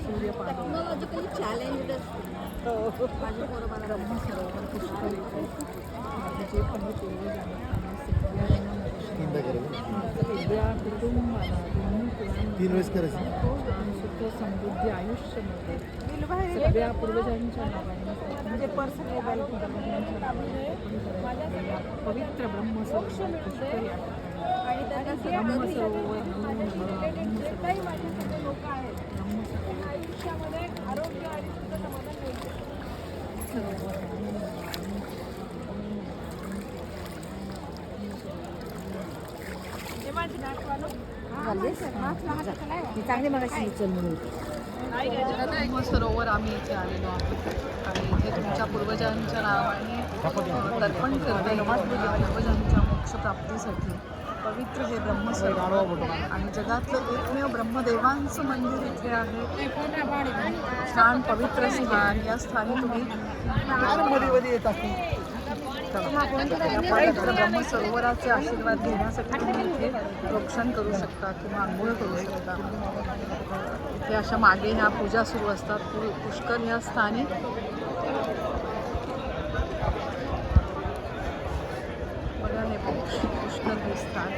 Technologically challenge माझ्या बरोबर जे काही पूर्वजांनी वेगळ्या कुटुंबाला दोन्ही तीन वेळेस करायचं. समृद्धी आयुष्यामध्ये सगळ्या पूर्वजांच्या नावाने म्हणजे पर्सनल पवित्र ब्रह्मसरोवर पुष्कर या ठिकाणी ब्रह्मसरोवर चांगली मगाशी सरोवर आम्ही इथे आलेलो आहोत. आणि इथे तुमच्या पूर्वजांच्या नावाने तर्पण करता. पूर्वजांच्या मोक्षप्राप्तीसाठी पवित्र हे ब्रह्मसरोवर आणि जगातलं एकमेव ब्रह्मदेवांचं मंदिर इथे आहे. छान पवित्र स्थान. या स्थानी तुम्ही येत असते या पवित्र आशीर्वाद घेण्यासाठी तुम्ही इथे प्रोक्षण करू शकता किंवा आंघोळ करू शकता इथे अशा मागे ह्या पूजा सुरू असतात पु- पुष्कर ह्या स्थानी हे पुष्कर हे स्थान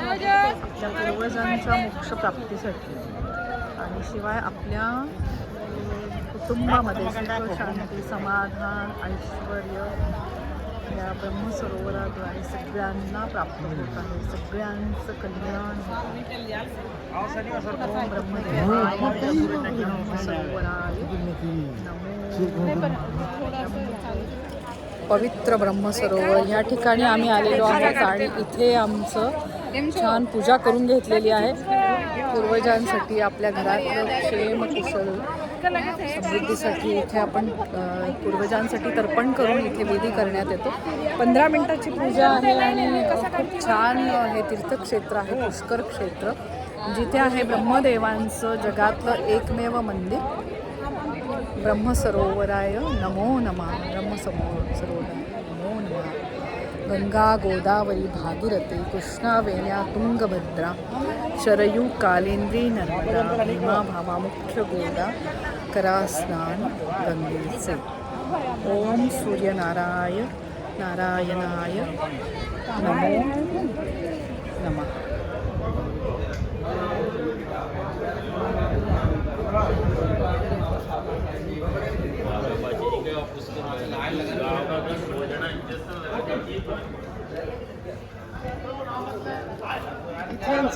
आपल्या पूर्वजांच्या मोक्षप्राप्तीसाठी. आणि शिवाय आपल्या कुटुंबामध्ये शांती समाधान ऐश्वर या ब्रह्मसरोवराद्वारे सगळ्यांना प्राप्त होत आहे. सगळ्यांचं कल्याण ब्रह्मदेवाय ब्रह्मसरोवराय नमो पवित्र ब्रह्मसरोवर. या ठिकाणी आम्ही आलेलो आहोत आणि इथे आमचं छान पूजा करून घेतलेली आहे. पूर्वजांसाठी आपल्या घरातलं क्षेम कुशल समृद्धीसाठी इथे आपण पूर्वजांसाठी तर्पण करून इथे विधी करण्यात येतो. पंधरा मिनटाची पूजा आहे आणि खूप छान हे तीर्थक्षेत्र आहे पुष्कर क्षेत्र जिथे आहे ब्रह्मदेवांचं जगातलं एकमेव मंदिर. ब्रह्मसरोवराय नमो नमः ब्रह्मसमो सरोवराय नमो नमः। गंगा गोदावरी भागीरथी कृष्णा वेण्या तुंगभद्रा शरयू कालेंद्री नर्मदा भीमा भामा मुख्य गोदा करा गंगेचे ओम सूर्यनाराय नारायणाय नमो नमः।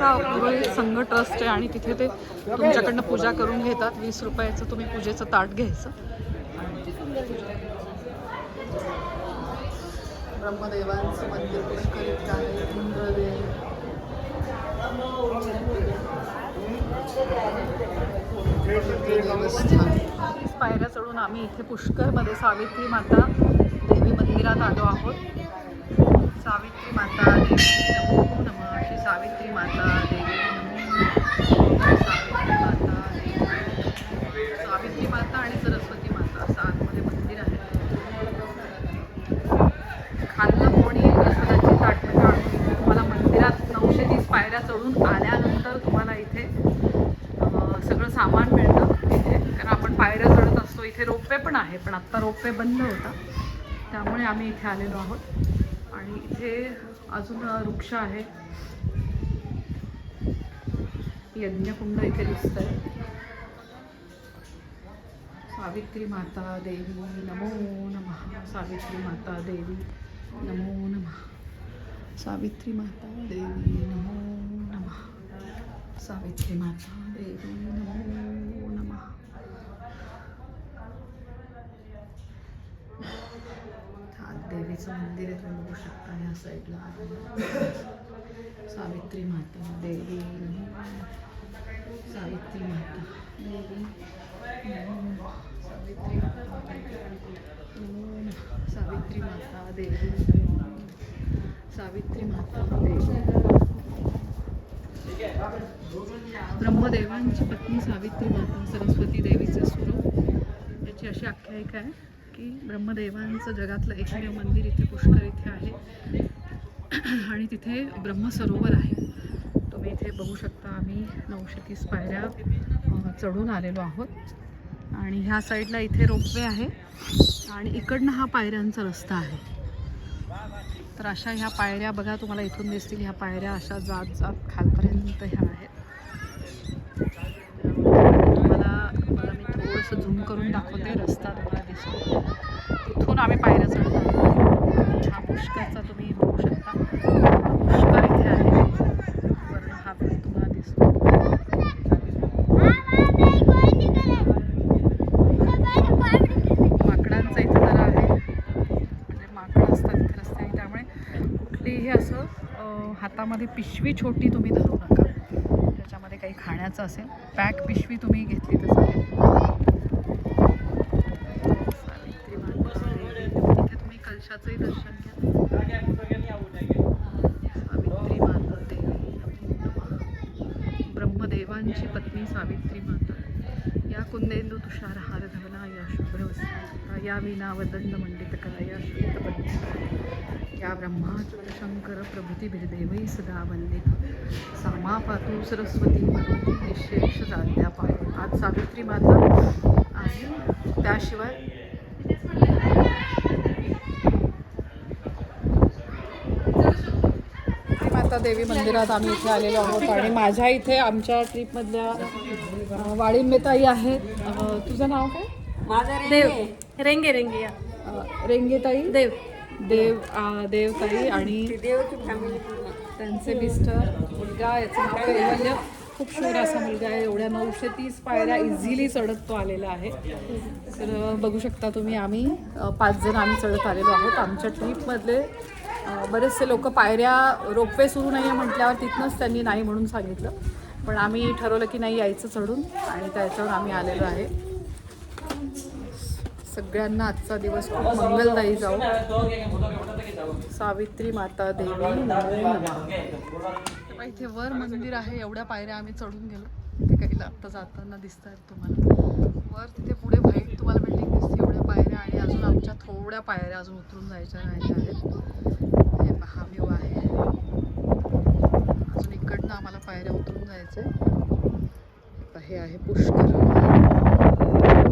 इथे पुरोहित संघ ट्रस्ट आहे आणि तिथे ते तुमच्याकडनं पूजा करून घेतात. वीस रुपयाचं तुम्ही पूजेचं ताट घ्यायचं. ब्रह्मदेवांचं मंदिर पुष्करित आहे. इंद्रदेव. पायऱ्या चढून आम्ही इथे पुष्करमध्ये सावित्री माता देवी मंदिरात आलो आहोत. सावित्री माता देवी नमो नम श्री सावित्री माता देवी नमो सावित्री माता देवी सावित्री माता आणि सरस्वती माता असं आतमध्ये मंदिर आहे. खाल्लं कोणी प्रसादाची ताटं म्हणजे आणून तुम्हाला मंदिरात नऊशे तीस पायऱ्या चढून आल्यानंतर तुम्हाला इथे सगळं सामान मिळतं इथे. कारण आपण पायऱ्या चढत असतो इथे रोपवे पण आहे पण आत्ता रोपवे बंद होता त्यामुळे आम्ही इथे आलेलो आहोत. आणि इथे अजून वृक्ष आहे. यज्ञकुंड इथे दिसत आहे सावित्री माता देवी नमो नम. सावित्री माता देवी नमो नम. सावित्री माता देवी नमो नम. सावित्री माता देवी नमो देवीचं मंदिर आहे तुम्ही बघू शकता या साईडला सावित्री माता देवी. सावित्री माता. देवी. सावित्री माता. सावित्री माता देवी. सावित्री माता देवी. ब्रह्मदेवांची पत्नी सावित्री माता सरस्वती देवीचं स्वरूप. याची अशी आख्यायिका आहे. की ब्रह्मदेवांचं जगातलं एकमेव मंदिर इथे पुष्कर इथे आहे. आणि तिथे ब्रह्मसरोवर आहे. तुम्ही इथे बघू शकता आम्ही नऊशे तीस पायऱ्या चढून आलेलो आहोत. आणि ह्या साईडला इथे रोपवे आहे. आणि इकडनं हा पायऱ्यांचा रस्ता आहे. तर अशा ह्या पायऱ्या बघा तुम्हाला इथून दिसतील ह्या पायऱ्या अशा जात जात खालपर्यंत ह्या आहेत. असं झूम करून दाखवते रस्ता तुम्हाला दिसतो. तिथून आम्ही पायऱ्या चढतो. हा पुष्करचा तुम्ही बघू शकता. हा पुष्कर इथे आहे. हा पण तुम्हाला दिसतो. माकडांचं इथं जरा आहे. म्हणजे माकडं असतात इथे रस्त्याने त्यामुळे कुठलीही असं हातामध्ये पिशवी छोटी तुम्ही धरू नका. त्याच्यामध्ये काही खाण्याचं असेल. पॅक पिशवी तुम्ही घेतली तर चालेल सावित्री माता देवी. इथे तुम्ही कलशाचंही दर्शन घ्या. सावित्री माता देवी ब्रह्मदेवांची पत्नी सावित्री माता. या कुंदेंदू तुषार हार धवला या शुभ्रवस्ता या विना वदंड मंडित कला या श्वेतपद्मा या ब्रह्माचल शंकर प्रभृतीभिर्देवै सदा वंदे सामा पातू सरस्वती विशेष निशेष जात्या पाय आज सावित्री माता आणि त्याशिवाय माता देवी मंदिरात आम्ही इथे आलेलो आहोत आणि माझ्या इथे आमच्या ट्रीपमधल्या वाळिंबेताई आहेत. अं, तुझं नाव काय? देव. रेंगे रेंगे रेंगेताई? देव. देव देवताई आणि देवची फॅमिली त्यांचे मिस्टर मुलगा याचं नाव कैवल्य खूप शूर असा मुलगा आहे. एवढ्या नऊशे तीस पायऱ्या इझिली चढत तो आलेला आहे. तर बघू शकता तुम्ही आम्ही पाच जण आम्ही चढत आलेलो आहोत आमच्या ट्रीपमधले बरेचसे लोक पायऱ्या रोपवे सुरू नाही आहे म्हटल्यावर तिथनंच त्यांनी नाही म्हणून सांगितलं. पण आम्ही ठरवलं की नाही यायचं चढून आणि त्याच्यावर आम्ही आलेलो आहे. सगळ्यांना आजचा दिवस खूप मंगलदायी जाऊ सावित्री माता देवी. इथे वर मंदिर आहे एवढ्या पायऱ्या आम्ही चढून गेलो. ते काही आता जाताना दिसत आहेत तुम्हाला. वर तिथे पुढे व्हाईट तुम्हाला बिल्डिंग दिसते एवढ्या पायऱ्या आणि अजून आमच्या थोड्या पायऱ्या अजून उतरून जायच्या राहिल्या आहेत. हे पहा व्ह्यू आहे. अजून इकडनं आम्हाला पायऱ्या उतरून जायचं हे आहे पुष्कर.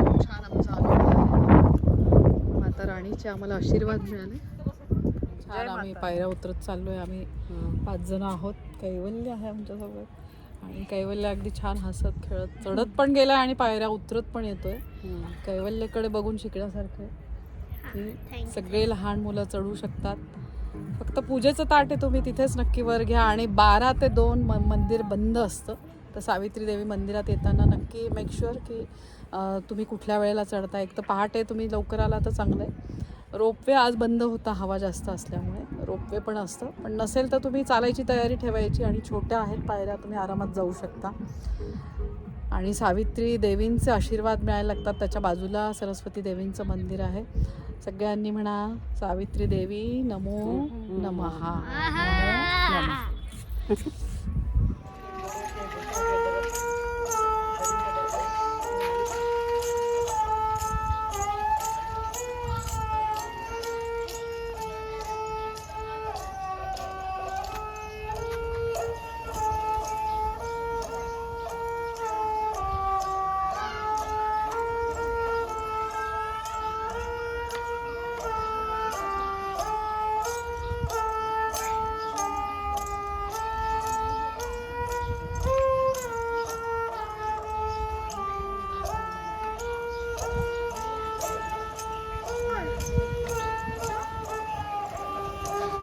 खूप छान आमचा अनुभव आहे. माता राणीचे आम्हाला आशीर्वाद मिळाले. छान आम्ही पायऱ्या उतरत चाललोय. आम्ही पाच जण आहोत. कैवल्य आहे आमच्यासोबत. आणि कैवल्य अगदी छान हसत खेळत चढत पण गेला आणि पायऱ्या उतरत पण येतोय. कैवल्यकडे बघून शिकण्यासारखं आहे. की सगळे लहान मुलं चढू शकतात. फक्त पूजेचं ताट आहे तुम्ही तिथेच नक्की वर घ्या. आणि बारा ते दोन म मंदिर बंद असतं. तर सावित्री देवी मंदिरात येताना नक्की मेक शुअर की तुम्ही कुठल्या वेळेला चढता एक तर पहाटे तुम्ही लवकर आला तर चांगलं आहे. रोपवे आज बंद होता हवा जास्त असल्यामुळे. रोपवे पण असतं. पण नसेल तर तुम्ही चालायची तयारी ठेवायची आणि छोट्या आहेत पायऱ्या तुम्ही आरामात जाऊ शकता. आणि सावित्री देवींचे आशीर्वाद मिळायला लागतात. त्याच्या बाजूला सरस्वती देवींचं मंदिर आहे. सगळ्यांनी म्हणा सावित्री देवी नमो नमहा नमो नमः